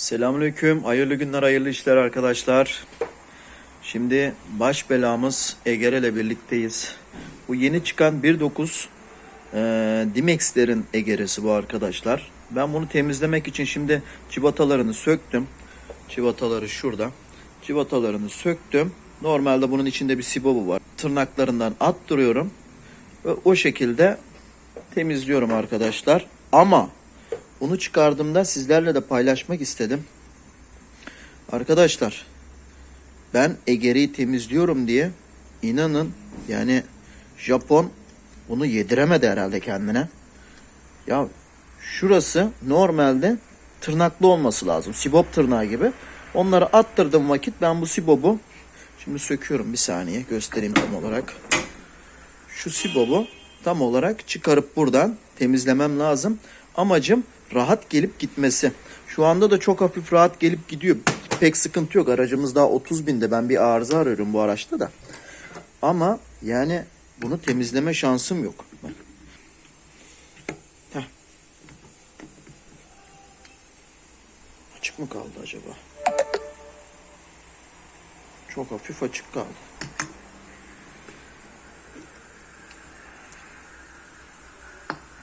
Selamünaleyküm. Hayırlı günler, hayırlı işler arkadaşlar. Şimdi baş belamız Eger ile birlikteyiz. Bu yeni çıkan 1.9 e, Dimex'lerin Eger'esi bu arkadaşlar. Ben bunu temizlemek için şimdi civatalarını söktüm. Civataları şurada. Civatalarını söktüm. Normalde bunun içinde bir sibobu var. Tırnaklarından attırıyorum. Ve o şekilde temizliyorum arkadaşlar. Ama bunu çıkardığımda sizlerle de paylaşmak istedim. Arkadaşlar ben Egere'yi temizliyorum diye inanın yani Japon bunu yediremedi herhalde kendine. Ya şurası normalde tırnaklı olması lazım. Sibop tırnağı gibi. Onları attırdığım vakit ben bu sibobu şimdi söküyorum bir saniye göstereyim tam olarak. Şu sibobu tam olarak çıkarıp buradan temizlemem lazım. Amacım rahat gelip gitmesi. Şu anda da çok hafif rahat gelip gidiyor. Pek sıkıntı yok. Aracımız daha 30 binde. Ben bir arıza arıyorum bu araçta da. Ama yani bunu temizleme şansım yok. Bak. Açık mı kaldı acaba? Çok hafif açık kaldı.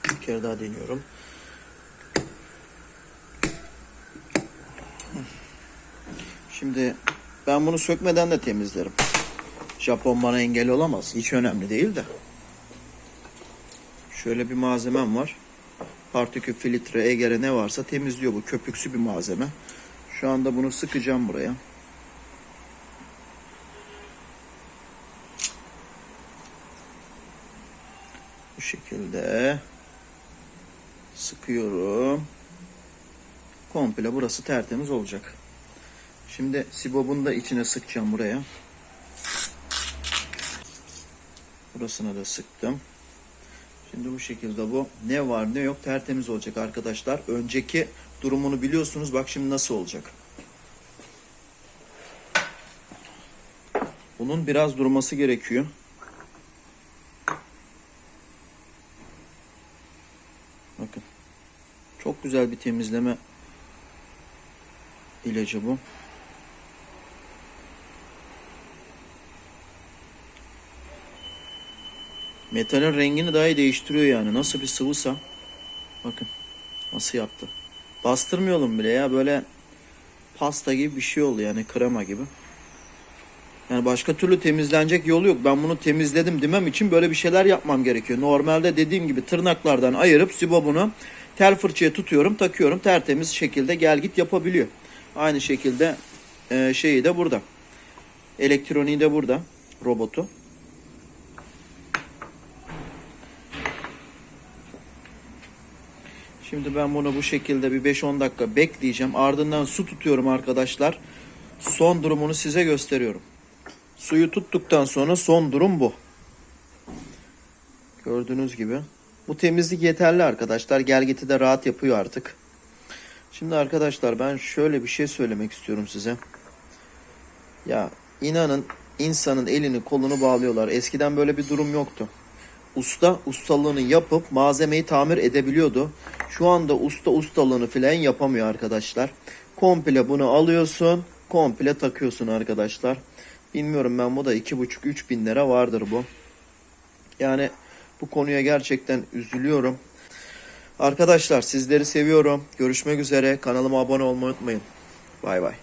Bir kere daha deniyorum. Şimdi ben bunu sökmeden de temizlerim. Japon bana engel olamaz. Hiç önemli değil de. Şöyle bir malzemem var. Partikül filtre, egere ne varsa temizliyor bu. Köpüksü bir malzeme. Şu anda bunu sıkacağım buraya. Bu şekilde sıkıyorum. Komple burası tertemiz olacak. Şimdi sibobun da içine sıkacağım buraya. Burasına da sıktım. Şimdi bu şekilde bu ne var ne yok tertemiz olacak arkadaşlar. Önceki durumunu biliyorsunuz. Bak şimdi nasıl olacak. Bunun biraz durması gerekiyor. Bakın. Çok güzel bir temizleme ilacı bu. Metalin rengini dahi değiştiriyor yani. Nasıl bir sıvısa. Bakın nasıl yaptı. Bastırmayalım bile ya. Böyle pasta gibi bir şey oldu yani krema gibi. Yani başka türlü temizlenecek yolu yok. Ben bunu temizledim demem için böyle bir şeyler yapmam gerekiyor. Normalde dediğim gibi tırnaklardan ayırıp sibobunu tel fırçaya tutuyorum, takıyorum. Tertemiz şekilde gel git yapabiliyor. Aynı şekilde e, şeyi de burada. Elektroniği de burada. Robotu. Şimdi ben bunu bu şekilde bir 5-10 dakika bekleyeceğim. Ardından su tutuyorum arkadaşlar. Son durumunu size gösteriyorum. Suyu tuttuktan sonra son durum bu. Gördüğünüz gibi. Bu temizlik yeterli arkadaşlar. Gelgiti de rahat yapıyor artık. Şimdi arkadaşlar ben şöyle bir şey söylemek istiyorum size. Ya inanın insanın elini kolunu bağlıyorlar. Eskiden böyle bir durum yoktu. Usta ustalığını yapıp malzemeyi tamir edebiliyordu. Şu anda usta ustalığını filan yapamıyor arkadaşlar. Komple bunu alıyorsun. Komple takıyorsun arkadaşlar. Bilmiyorum ben bu da 2,5-3 bin lira vardır bu. Yani bu konuya gerçekten üzülüyorum. Arkadaşlar sizleri seviyorum. Görüşmek üzere. Kanalıma abone olmayı unutmayın. Bay bay.